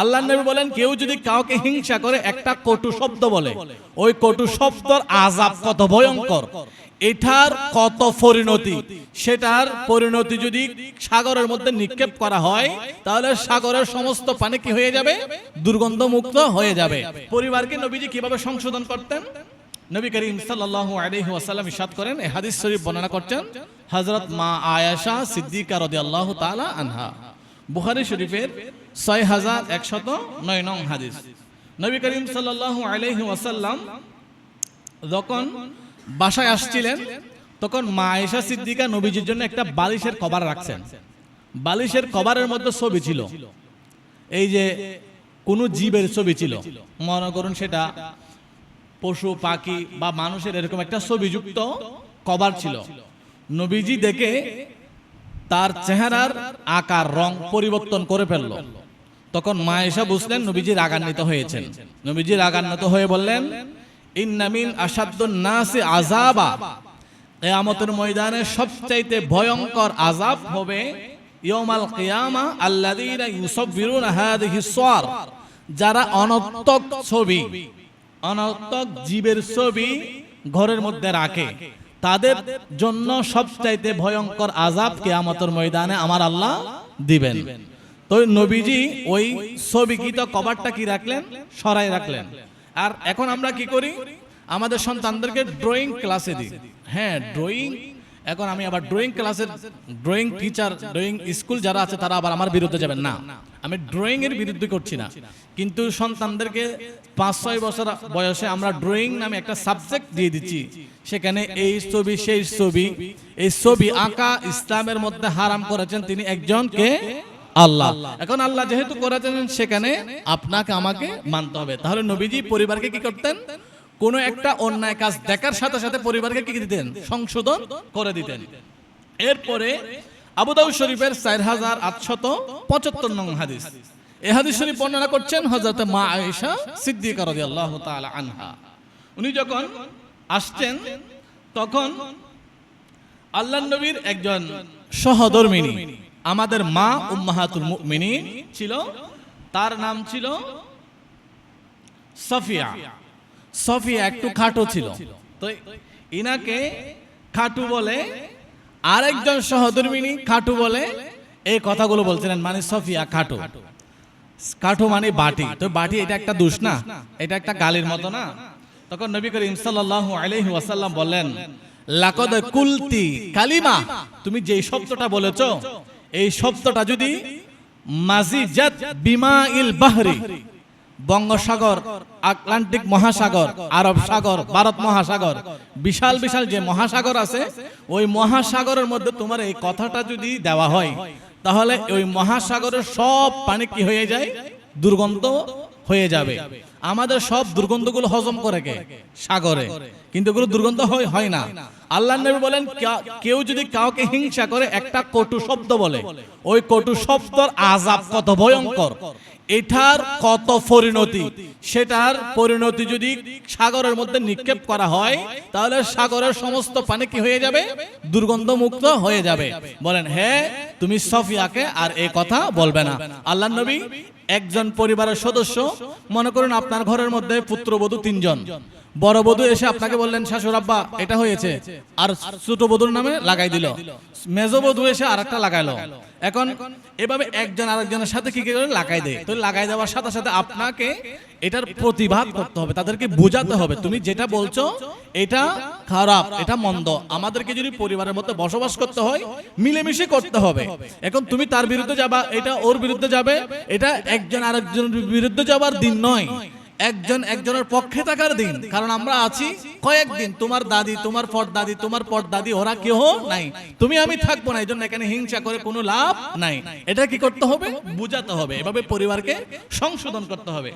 আল্লাহ নবী বলেন, কেউ যদি কাউকে হিংসা করে, একটা কটু শব্দ বলে। ওই কটু শব্দর আজাব কত ভয়ঙ্কর। এটার কত পরিণতি? সেটার পরিণতি যদি সাগরের মধ্যে নিক্ষেপ করা হয়, তাহলে সাগরের সমস্ত পানি কি হয়ে যাবে? দুর্গন্ধ মুক্ত হয়ে যাবে। পরিবারকে নবীজি কীভাবে সংশোধন করতেন? নবী করিম সাল্লাল্লাহু আলাইহি ওয়াসাল্লাম ইরশাদ করেন এই হাদিস শরীফ বর্ণনা করছেন হযরত মা আয়েশা সিদ্দিকা রাদিয়াল্লাহু তাআলা আনহা। বুখারী শরীফের 6109 নং হাদিস। নবী করিম সাল্লাল্লাহু আলাইহি ওয়াসাল্লাম যখন বাসায় আসছিলেন, তখন মা সিদ্দিকা নবীজির জন্য একটা বালিশের কভার রাখছেন। বালিশের কভারের মধ্যে ছবি ছিল। এই যে কোনো জীবের ছবি ছিল। মনে করুন সেটা পশু, পাখি বা মানুষের এরকম একটা ছবিযুক্ত কভার ছিল। নবীজি দেখে তার চেহারার আকার, রং পরিবর্তন করে ফেলল। তখন মায়েশা বুঝলেন নবীজি রাগান্বিত হয়েছেন। নবীজি রাগান্বিত হয়ে বললেন ইন্নামিন নাসি আজাবা কিয়ামতের ময়দানে সবচাইতে ভয়ঙ্কর আজাব হবে ইয়মাল কিয়ামা আল্লাযীনা ইউসাব্বিরুনা হাদিহি সার যারা অনর্থক ছবি, অনর্থক জীবের ছবি ঘরের মধ্যে রাখে। তাদের জন্য সবচাইতে ভয়ঙ্কর আজাব কেয়ামতের ময়দানে আমার আল্লাহ দিবেন। তো নবীজি ওই ছবিকৃত কভারটা কি রাখলেন? সরাই রাখলেন। আর এখন আমরা কি করি? আমাদের সন্তানদেরকে ড্রয়িং ক্লাসে দিই। হ্যাঁ ড্রয়িং এখন আমি আবার ড্রয়িং ক্লাসের ড্রয়িং টিচার ড্রয়িং স্কুল যারা আছে, তারা আবার আমার বিরুদ্ধে যাবেন। না, আমি ড্রয়িং এর বিরুদ্ধে করছি না। কিন্তু সন্তানদেরকে পাঁচ, ছয় বছর বয়সে আমরা ড্রয়িং নামে একটা সাবজেক্ট দিয়ে দিচ্ছি। সেখানে এই ছবি, সেই ছবি, এই ছবি আঁকা ইসলামের মধ্যে হারাম করেছেন তিনি একজনকে আল্লাহ। এখন আল্লাহ যেহেতু করেছেন, সেখানে আপনাকে আমাকে মানতে হবে। তাহলে নবীজি পরিবারকে কি করতেন? কোন একটা অন্যায় কাজ দেখার সাথে সাথে পরিবারকে কি দিতেন? সংশোধন করে দিতেন। এরপরে আবু দাউদ শরীফের চার হাজার আটশত পঁচাত্তর নং হাদিস। এ হাদিস শরীফ বর্ণনা করছেন হজরত মা আয়েশা সিদ্দিকা রাদিয়াল্লাহু তাআলা আনহা। উনি যখন আসছেন, তখন আল্লাহ নবীর একজন সহধর্মিনী, আমাদের মা উম্মাহাতুল মুমিনিন ছিল, তার নাম ছিল সফিয়া। সফিয়া একটু খাটো ছিল। তো ইনাকে খাটু বলে আরেকজন সহধর্মিনী খাটু বলে এই কথাগুলো বলছিলেন মানে সফিয়া খাটু। কাঠু মানে বাটি। তো বাটি এটা একটা দুষ না। এটা একটা গালির মতো না। তখন নবী করিম সাল্লাল্লাহু আলাইহি ওয়াসাল্লাম বললেন লাকদ কুলতি কালিমা। তুমি যে শব্দটা বলেছ এই শব্দটা যদি মাজিজাত বিমাইল বাহরি। বঙ্গোসাগর আটলান্টিক মহাসাগর, আরব সাগর, ভারত মহাসাগর। বিশাল বিশাল যে মহাসাগর আছে, ওই মহাসাগরের মধ্যে তোমার এই কথাটা যদি দেওয়া হয়, তাহলে ওই মহাসাগরের সব পানি কি হয়ে যায়? দুর্গন্ধ হয়ে যাবে। আমাদের সব দুর্গন্ধগুলো হজম করে কে? সাগরে। কিন্তু এগুলো দুর্গন্ধ হয় হয় না। আল্লাহ নবী বলেন কেউ যদি কাউকে হিংসা করে, একটা কটু শব্দ বলে। ওই কটু শব্দর আজাব কত ভয়ঙ্কর। এটার কত পরিণতি? সেটার পরিণতি যদি সাগরের মধ্যে নিক্ষেপ করা হয়, তাহলে সাগরের সমস্ত পানি কি হয়ে যাবে? দুর্গন্ধ মুক্ত হয়ে যাবে। বলেন হ্যাঁ তুমি সফিয়াকে আর এই কথা বলবে না। আল্লাহ নবী একজন পরিবারের সদস্য, মনে করুন ঘরের মধ্যে পুত্রবধূ তিনজন। বড় বধূ এসে আপনাকে বললেন শাশুর আব্বা, এটা হয়েছে। আর ছোট বধূর নামে লাগাই দিল। মেজ বধূ এসে আর একটা লাগাইলো। এখন এভাবে একজন আরেকজনের সাথে কি করে লাগাই দেয়? তো লাগাই দেওয়ার সাথে সাথে আপনাকে এটার প্রতিবাদ করতে হবে। তাদেরকে বোঝাতে হবে, তুমি যেটা বলছো, এটা খারাপ, এটা মন্দ। আমাদেরকে যদি পরিবারের মধ্যে বসবাস করতে হয়, মিলেমিশে করতে হবে। এখন তুমি তার বিরুদ্ধে যাবা, এটা ওর বিরুদ্ধে যাবে, এটা একজন আরেকজনের বিরুদ্ধে যাবার দিন নয়। একজন একজনের পক্ষে থাকার দিন। কারণ আমরা আছি কয়েকদিন। তোমার দাদি, তোমার পর দাদি তোমার পর দাদি ওরা কেহ নাই। তুমি আমি থাকব না এই জন্য এখানে হিংসা করে কোনো লাভ নাই। এটা কি করতে হবে? বুঝাতে হবে। এভাবে পরিবারকে সংশোধন করতে হবে।